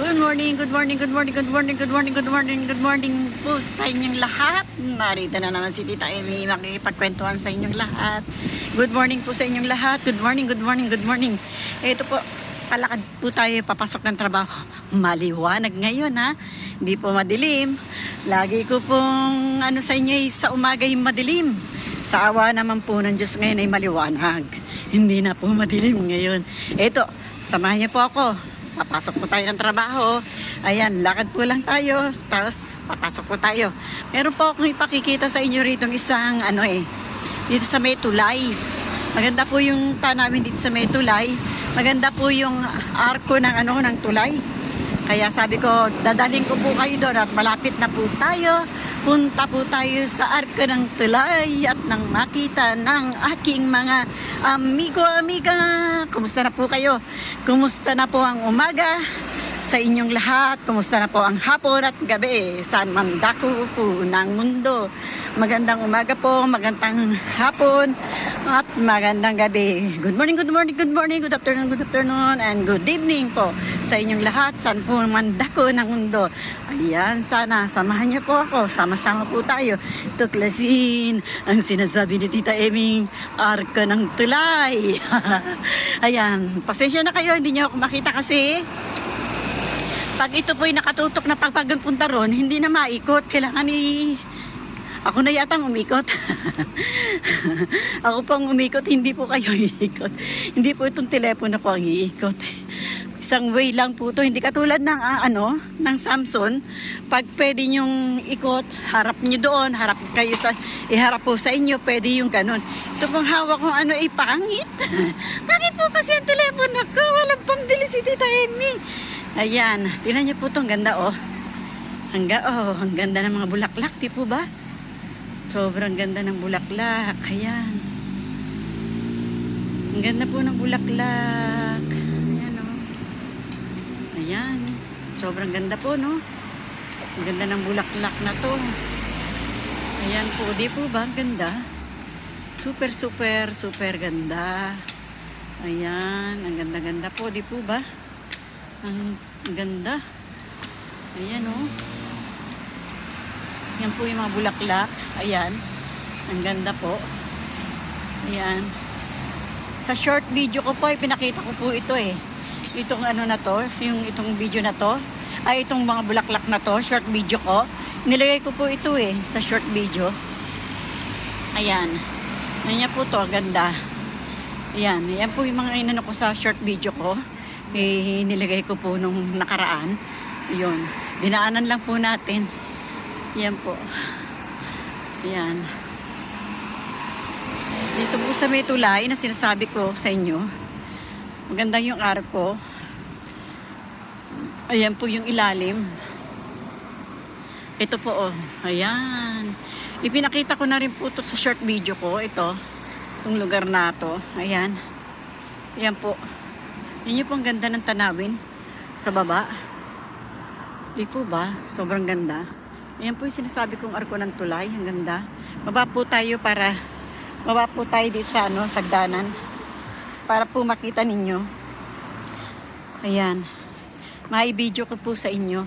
Good morning, good morning, good morning, good morning, good morning, good morning, good morning po sa inyong lahat. Narito na naman si Tita Amy makikipagkwentuhan sa inyong lahat. Good morning po sa inyong lahat. Good morning, good morning, good morning. Ito po, palakad po tayo papasok ng trabaho. Maliwanag ngayon ha. Hindi po madilim. Lagi ko pong ano sa inyo eh, sa umaga yung madilim. Sa awa naman po ng Diyos ngayon ay maliwanag. Hindi na po madilim ngayon. Ito, samahan niyo po ako. Papasok po tayo ng trabaho. Ayan, lakad po lang tayo. Tapos, papasok po tayo. Meron po akong ipakikita sa inyo rito isang, ano eh, dito sa may tulay. Maganda po yung tanawin dito sa may tulay. Maganda po yung arko ng ano ng tulay. Kaya sabi ko, dadaling ko po kayo doon at malapit na po tayo. Punta po tayo sa arko ng tulay at nang makita ng aking mga amigo, amiga. Kumusta na po kayo? Kumusta na po ang umaga? sa inyong lahat. Kumusta na po ang hapon at gabi? Saan man dako po ng mundo. Magandang umaga po, magandang hapon at magandang gabi. Good morning, good morning, good morning, good afternoon, good afternoon, and good evening po sa inyong lahat. Saan po man dako ng mundo. Ayan, sana samahan niyo po ako. Sama-sama po tayo. Tuklasin ang sinasabi ni Tita Eming, arka ng tulay. Ayan, pasensya na kayo, hindi niyo ako makita kasi pag ito po'y nakatutok na pagpagpunta ron, hindi na maikot. Kailangan ni... Ako na yatang umikot. Ako pang umikot, hindi po kayo iikot. Hindi po itong telepono ko ang iikot. Isang way lang po to. Hindi katulad ng ah, ano, ng Samsung. Pag pwede nyong ikot, harap nyo doon, harap kayo sa, iharap po sa inyo, pwede yung ganun. Ito pong hawak kong ano, ay. Pangit po kasi ang telepono ko. Walang pambili si Tita Amy. Ayan, tingnan niyo po 'tong ganda oh. Ang ga oh, ang ganda ng mga bulaklak, di po ba? Sobrang ganda ng bulaklak. Ayan. Ang ganda po ng bulaklak. Ayan. Sobrang ganda po, no? Ang ganda ng bulaklak na to. Ayan po, di po ba? Ang ganda. Super, super, super ganda. Ayan, ang ganda-ganda po, di po ba? Ang ganda. Ayan oh. Yan po yung mga bulaklak. Ayan. Ang ganda po. Ayan. Sa short video ko po, ay pinakita ko po ito eh. Itong ano na to, yung itong video na to. Ay, itong mga bulaklak na to, short video ko. Nilagay ko po ito eh, sa short video. Ayan. Ayan po to, ganda. Ayan. Ayan po yung mga inano ko sa short video ko eh, nilagay ko po nung nakaraan. Yun. Dinaanan lang po natin. Yan po. Yan. Dito po sa may tulay na sinasabi ko sa inyo. Maganda yung arko. Ayan po yung ilalim. Ito po oh. Ayan. Ipinakita ko na rin po ito sa short video ko. Ito. Itong lugar na to. Ayan. Ayan po. Yun yung pong ganda ng tanawin sa baba. Di po ba? Sobrang ganda. Yan po yung sinasabi kong arko ng tulay. Ang ganda. Baba po tayo para baba po tayo dito sa ano, sagdanan. Para po makita ninyo. Ayan. May video ko po sa inyo.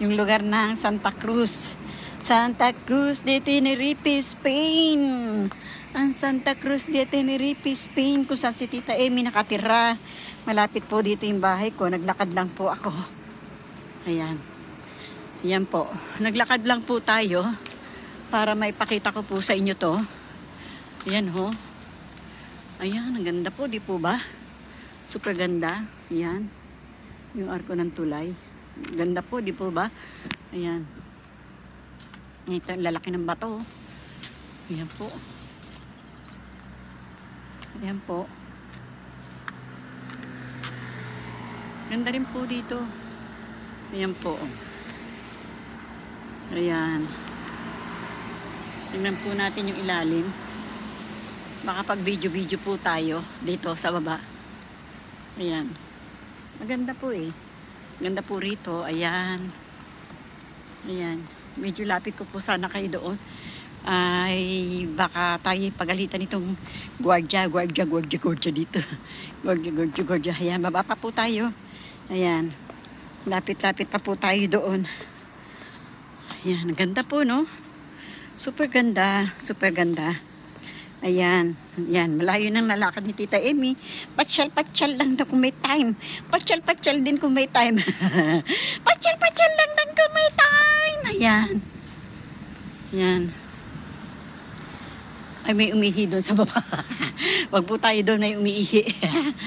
Yung lugar ng Santa Cruz. Santa Cruz de Tenerife, Spain. Ang Santa Cruz de Tenerife, Spain, kung saan si Tita Amy nakatira. Malapit po dito yung bahay ko. Naglakad lang po ako. Ayan. Ayan po. Naglakad lang po tayo para maipakita ko po sa inyo to. Ayan ho. Ayan, ang ganda po, di po ba? Super ganda. Ayan. Yung arko ng tulay. Ganda po, di po ba? Ayan. Ito, lalaki ng bato. Ayan po. Ayan po. Ganda rin po dito. Ayan po. Ayan. Tingnan po natin yung ilalim. Baka pag video-video po tayo dito sa baba. Ayan. Maganda po eh. Ganda po rito. Ayan. Ayan. Medyo lapit ko po sana kayo doon ay baka tayo pagalitan nitong gwardiya, gwardiya, gwardiya, gwardiya dito. Gwardiya, gwardiya, gwardiya. Ayan, baba pa po tayo. Ayan. Lapit-lapit pa po tayo doon. Ayan, ganda po, no? Super ganda, super ganda. Ayan, ayan, malayo nang nalakad ni Tita Amy. Patsyal-patsyal lang daw kung may time. Patsyal-patsyal din kung may time. Patsyal-patsyal lang din kung may time. Ayan. Ayan. Ay, may umihi doon sa baba. Wag po tayo doon, may umiihi.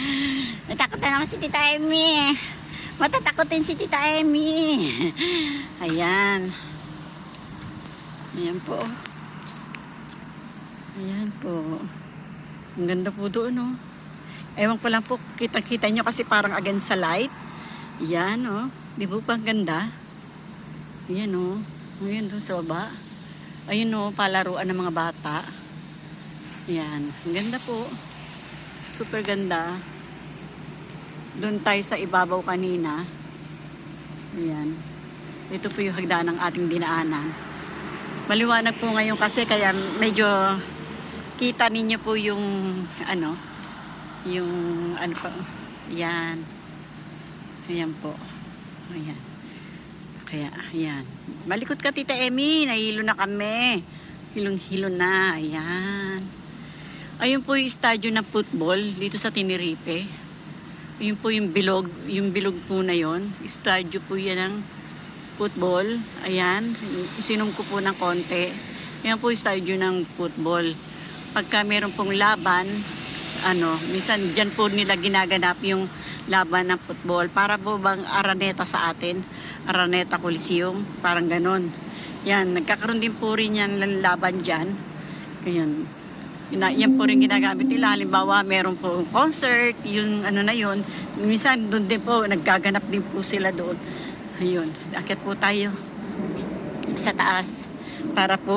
Natakot na naman si Tita Amy. Matatakotin si Tita Amy. Ayan. Ayan po. Ayan po. Ang ganda po doon, oh. Ewan ko lang po, kita-kita nyo kasi parang against sa light. Ayan, oh. Di ba pa ang ganda? Ayan, oh. Ayan doon sa baba. Ayun, oh, palaruan ng mga bata. Ayan. Ang ganda po. Super ganda. Doon tayo sa ibabaw kanina. Ayan. Ito po yung hagdan ng ating dinaanan. Maliwanag po ngayon kasi kaya medyo kita ninyo po yung ano, yung ano pa, yan. Ayan po. Ayan. Kaya, ayan. Malikot ka, Tita Emmy. Nahilo na kami. Hilong-hilo na. Ayan. Ayun po yung stadium ng football dito sa Tenerife. Yun po yung bilog, yung bilog po na yon. Stadium po yan ng football. Ayan. Isinom ko po ng konti. Yan po yung stadium ng football. Pagka meron pong laban, ano, minsan dyan po nila ginaganap yung laban ng football. Para po bang araneta sa atin. Araneta Coliseum. Parang ganon. Yan, nagkakaroon din po rin yan ng laban dyan. Ayan. Ina, yan po rin ginagamit nila. Halimbawa, meron po concert, yung ano na yun. Minsan, doon din po, naggaganap din po sila doon. Ayun, akit po tayo sa taas para po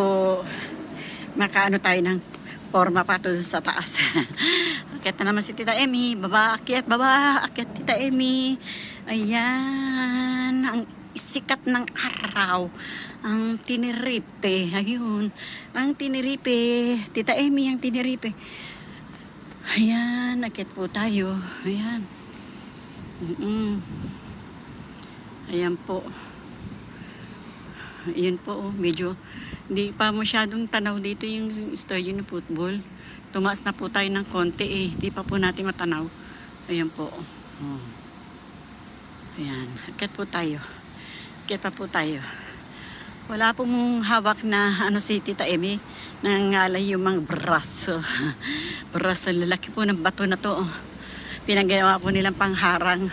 makaano tayo ng forma pa to sa taas. akit na naman si Tita Emmy. Baba, akit, baba, akit Tita Emmy. Ayan, ang sikat ng araw. Ang Tenerife. Ayun. Ang Tenerife. Tita Emmy, ang Tenerife. Ayan, akit po tayo. Ayan. Mm-mm. Ayan po. Ayan po, oh, medyo hindi pa masyadong tanaw dito yung story ng football. Tumaas na po tayo ng konti eh. Hindi pa po natin matanaw. Ayan po. Oh. Ayan. Akit po tayo. Akit pa po tayo. Wala pong hawak na ano si Tita Emi. Nangangalay yung mga braso. braso. Lalaki po ng bato na to. oh. Pinagawa po nilang pangharang.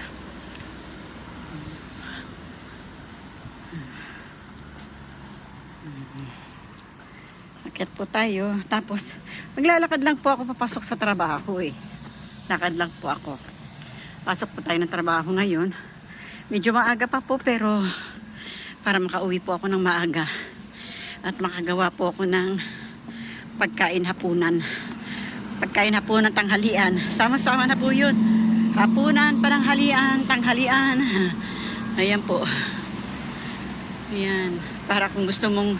Akit po tayo. Tapos, maglalakad lang po ako papasok sa trabaho eh. Lakad lang po ako. Pasok po tayo ng trabaho ngayon. Medyo maaga pa po pero para makauwi po ako ng maaga. At makagawa po ako ng pagkain hapunan. Pagkain hapunan tanghalian. Sama-sama na po yun. Hapunan, pananghalian, tanghalian. Ayan po. Ayan. Para kung gusto mong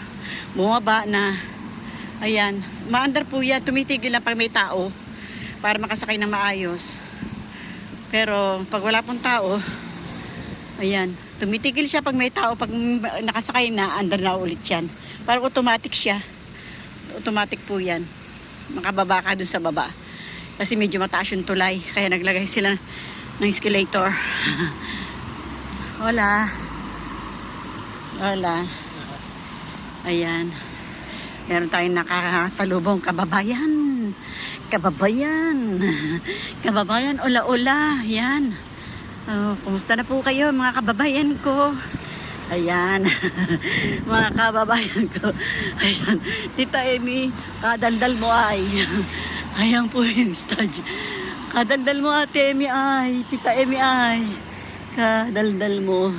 bumaba na Ayan, maandar po yan. Tumitigil lang pag may tao para makasakay na maayos. Pero pag wala pong tao, ayan, tumitigil siya pag may tao. Pag nakasakay na, andar na ulit yan. Parang automatic siya. Automatic po yan. Makababa ka dun sa baba. Kasi medyo mataas yung tulay. Kaya naglagay sila ng escalator. Hola. Hola. Ayan. Meron tayong nakakasalubong kababayan. Kababayan. Kababayan, ula-ula. Yan. Oh, kumusta na po kayo mga kababayan ko? Ayan. mga kababayan ko. Ayan. Tita Amy, kadaldal mo ay. Ayan po yung stage. Kadaldal mo ate Amy ay. Tita Amy ay. Kadaldal mo.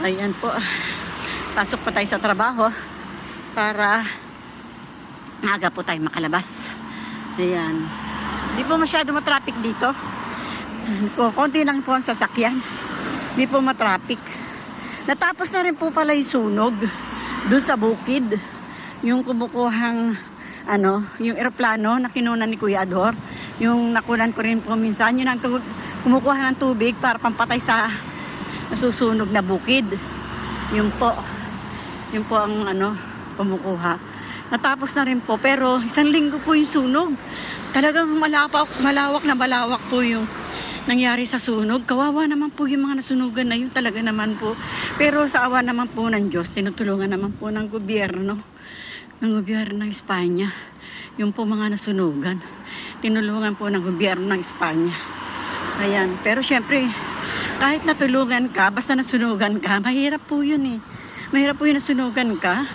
Ayan po. Pasok pa tayo sa trabaho para maaga po tayo makalabas. Ayan. Hindi po masyado matraffic dito. Ko, konti lang po ang sasakyan. Hindi po matraffic. Natapos na rin po pala yung sunog doon sa bukid. Yung kumukuhang ano, yung eroplano na kinuna ni Kuya Ador. Yung nakunan ko rin po minsan. Yun ang kumukuha ng tubig para pampatay sa nasusunog na bukid. Yun po. Yun po ang ano, kumukuha. Natapos na rin po, pero isang linggo po yung sunog. Talagang malawak, malawak na malawak po yung nangyari sa sunog. Kawawa naman po yung mga nasunugan na yun talaga naman po. Pero sa awa naman po ng Diyos, tinutulungan naman po ng gobyerno, ng gobyerno ng Espanya. Yung po mga nasunugan, tinulungan po ng gobyerno ng Espanya. Ayan, pero syempre, kahit natulungan ka, basta nasunugan ka, mahirap po yun eh. Mahirap po yung nasunugan ka.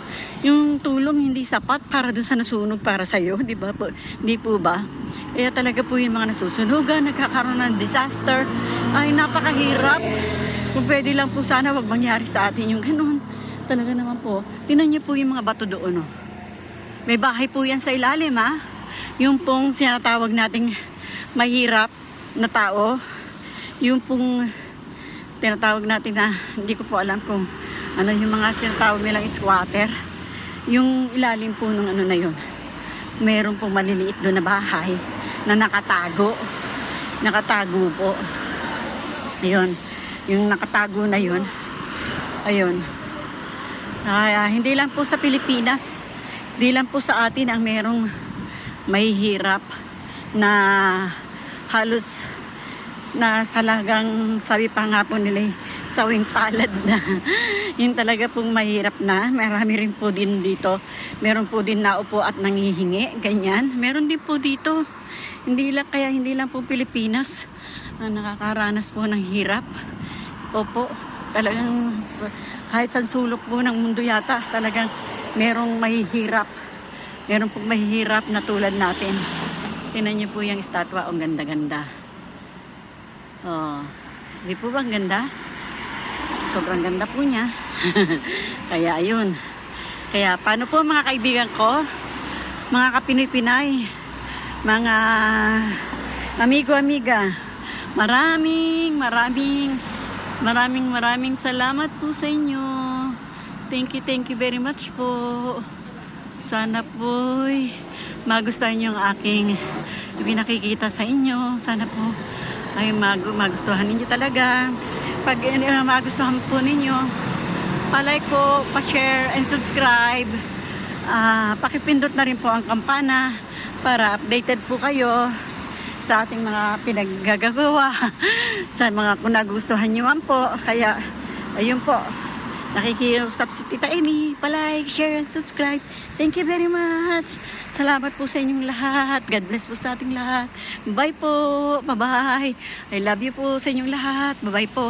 Yung tulong hindi sapat para doon sa nasunog para sa'yo, di ba po? Hindi po ba? Kaya talaga po yung mga nasusunugan, nagkakaroon ng disaster, ay napakahirap. Kung pwede lang po sana wag mangyari sa atin yung ganun. Talaga naman po. Tinan niyo po yung mga bato doon, oh. May bahay po yan sa ilalim, ha? Yung pong sinatawag nating mahirap na tao. Yung pong tinatawag natin na hindi ko po alam kung ano yung mga sinatawag nilang squatter. Yung ilalim po ng ano na yun. Meron pong maliliit doon na bahay na nakatago. Nakatago po. Ayun. Yung nakatago na yun. Ayun. Ay, ah, hindi lang po sa Pilipinas. Hindi lang po sa atin ang merong mahihirap na halos na salagang sabi pa nga po nila eh, sawing palad na. Yun talaga pong mahirap na. Marami rin po din dito. Meron po din naupo at nangihingi ganyan. Meron din po dito. Hindi lang kaya hindi lang po Pilipinas na nakakaranas po ng hirap. Opo talagang kahit sa sulok po ng mundo yata talagang merong mahihirap. Meron pong mahihirap na tulad natin. Tinan niyo po yung estatwa ang ganda-ganda. Oh, di po ba ang ganda? Sobrang ganda po niya. Kaya ayun. Kaya paano po mga kaibigan ko? Mga kapinoy-pinay, mga amigo-amiga, maraming, maraming, maraming, maraming salamat po sa inyo. Thank you, thank you very much po. Sana po magustuhan ang aking pinakikita sa inyo. Sana po ay mag magustuhan ninyo talaga. Pag uh, magustuhan po ninyo, pa-like po, pa-share and subscribe. Ah, pakipindot na rin po ang kampana para updated po kayo sa ating mga pinaggagawa sa mga kung nagustuhan nyo man po. Kaya, ayun po, nakikiusap si Tita Amy. Pa-like, share, and subscribe. Thank you very much. Salamat po sa inyong lahat. God bless po sa ating lahat. Bye po. Bye-bye. I love you po sa inyong lahat. Bye-bye po.